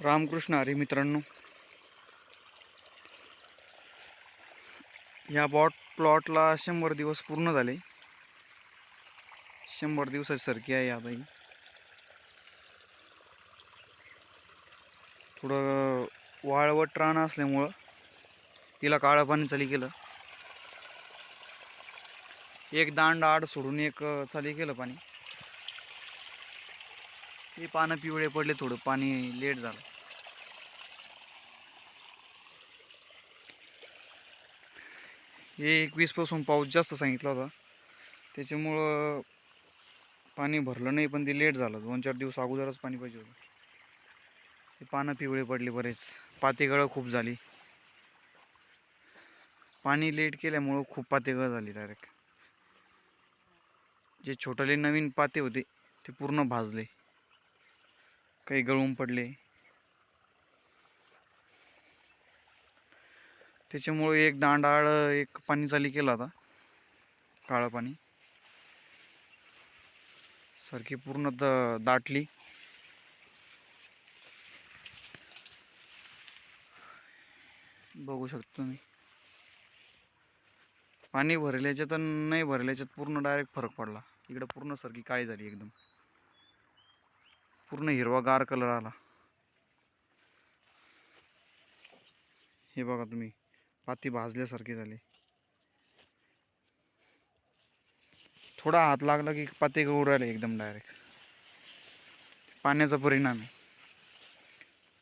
रामकृष्ण हरी मित्रांनो. या बॉट प्लॉटला शंभर दिवस पूर्ण झाले. शंभर दिवसाची सरकी आहे आता ही थोडं वाळवट रान असल्यामुळं तिला काळं पाणी चाली केलं. एक दांड आड सोडून एक चाली केलं पाणी. ते पानं पिवळे पडले थोडं पाणी लेट झालं. हे एकवीसपासून पाऊस जास्त सांगितला होता. त्याच्यामुळं पाणी भरलं नाही पण ते लेट झालं. दोन चार दिवस अगोदरच पाणी पाहिजे होतं. ते पानं पिवळे पडले बरेच. पातेगळं खूप झाली. पाणी लेट केल्यामुळं खूप पातेगळ झाली डायरेक्ट जे छोटले नवीन पाते होते ते पूर्ण भाजले. काही गळून पडले. त्याच्यामुळे एक दांडाळ एक पाणी चाली केला आता. काळं पाणी. सारखी पूर्ण द दाटली. बघू शकतो तुम्ही. पाणी भरल्याच्यात आणि नाही भरल्याच्यात पूर्ण डायरेक्ट फरक पडला. इकडं पूर्ण सारखी काळी झाली एकदम. पूर्ण हिरवा गार कलर आला. हे बघा तुम्ही. पाती भाजल्यासारखी झाली. थोडा हात लागला की पाती उरायला एकदम डायरेक्ट पाण्याचा परिणाम आहे.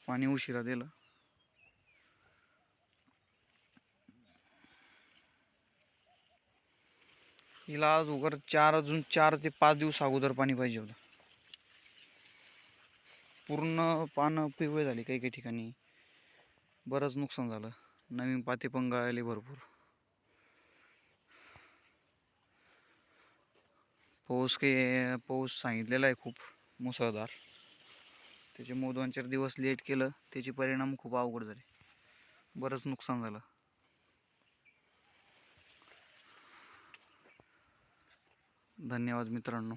पाणी उशिरा दिलं. हिला आज उगर चार अजून चार ते पाच दिवस अगोदर पाणी पाहिजे होतं. पूर्ण पानं पिवळे झाली काही काही ठिकाणी. बरंच नुकसान झालं. नवीन पातेपंग पण भरपूर. पाऊस काही पाऊस सांगितलेला आहे खूप मुसळधार. त्याच्यामुळे दोन चार दिवस लेट केलं त्याचे परिणाम खूप अवघड झाले. बरंच नुकसान झालं. धन्यवाद मित्रांनो.